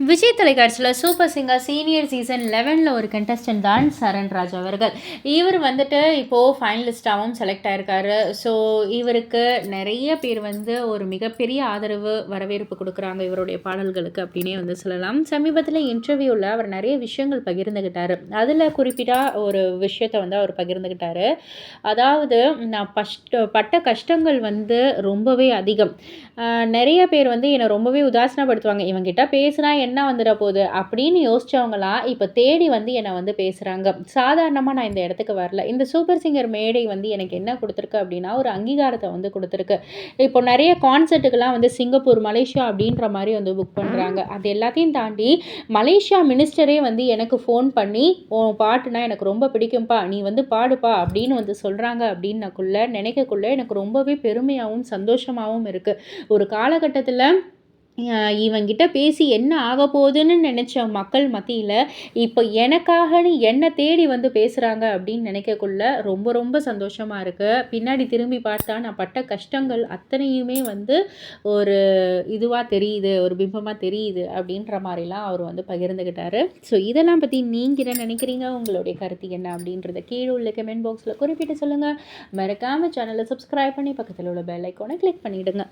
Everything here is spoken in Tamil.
விஜய் தொலைக்காட்சியில் சூப்பர் சிங்கர் சீனியர் சீசன் லெவனில் ஒரு கண்டஸ்டன்ட் தான் சரண்ராஜ் அவர்கள். இவர் வந்துட்டு இப்போது ஃபைனலிஸ்டாகவும் செலக்ட் ஆயிருக்காரு. ஸோ இவருக்கு நிறைய பேர் வந்து ஒரு மிகப்பெரிய ஆதரவு வரவேற்பு கொடுக்குறாங்க இவருடைய பாடல்களுக்கு அப்படின்னே வந்து சொல்லலாம். சமீபத்தில் இன்டர்வியூவில் அவர் நிறைய விஷயங்கள் பகிர்ந்துக்கிட்டார் அதில் குறிப்பிட்டால் ஒரு விஷயத்தை வந்து அவர் பகிர்ந்துக்கிட்டார் அதாவது நான் பஷ்ட பட்ட கஷ்டங்கள் வந்து ரொம்பவே அதிகம். நிறைய பேர் வந்து என்னை ரொம்பவே உதாசனப்படுத்துவாங்க. இவங்கிட்ட பேசுனா என்ன வந்துட போகுது அப்படின்னு யோசிச்சவங்களாம் இப்போ தேடி வந்து என்னை வந்து பேசுகிறாங்க சாதாரணமாக நான் இந்த இடத்துக்கு வரல. இந்த சூப்பர் சிங்கர் மேடை வந்து எனக்கு என்ன கொடுத்துருக்கு அப்படின்னா ஒரு அங்கீகாரத்தை வந்து கொடுத்துருக்கு. இப்போ நிறைய கான்சர்ட்டுக்கெல்லாம் வந்து சிங்கப்பூர் மலேசியா அப்படின்ற மாதிரி வந்து புக் பண்ணுறாங்க அது எல்லாத்தையும் தாண்டி மலேசியா மினிஸ்டரே வந்து எனக்கு ஃபோன் பண்ணி உன் பாட்டுனா எனக்கு ரொம்ப பிடிக்கும்ப்பா நீ வந்து பாடுப்பா அப்படின்னு வந்து சொல்கிறாங்க அப்படின்னக்குள்ள நினைக்கக்குள்ள எனக்கு ரொம்பவே பெருமையாகவும் சந்தோஷமாகவும் இருக்குது ஒரு காலகட்டத்தில் இவங்கிட்ட பேசி என்ன ஆக போகுதுன்னு நினச்ச மக்கள் மத்தியில் இப்போ எனக்காகன்னு என்னை தேடி வந்து பேசுகிறாங்க அப்படின்னு நினைக்கக்குள்ள ரொம்ப ரொம்ப சந்தோஷமாக இருக்குது பின்னாடி திரும்பி பார்த்தா நான் பட்ட கஷ்டங்கள் அத்தனையுமே வந்து ஒரு இதுவாக தெரியுது ஒரு பிம்பமாக தெரியுது அப்படின்ற மாதிரிலாம் அவர் வந்து பகிர்ந்துக்கிட்டாரு ஸோ இதெல்லாம் பற்றி நீங்கள் என்ன நினைக்கிறீங்க? உங்களுடைய கருத்து என்ன அப்படின்றத கீழே உள்ள கமெண்ட் பாக்ஸில் குறிப்பிட்டு சொல்லுங்கள் மறக்காமல் சேனலை சப்ஸ்கிரைப் பண்ணி பக்கத்தில் உள்ள பெல் ஐக்கோனை கிளிக் பண்ணிவிடுங்க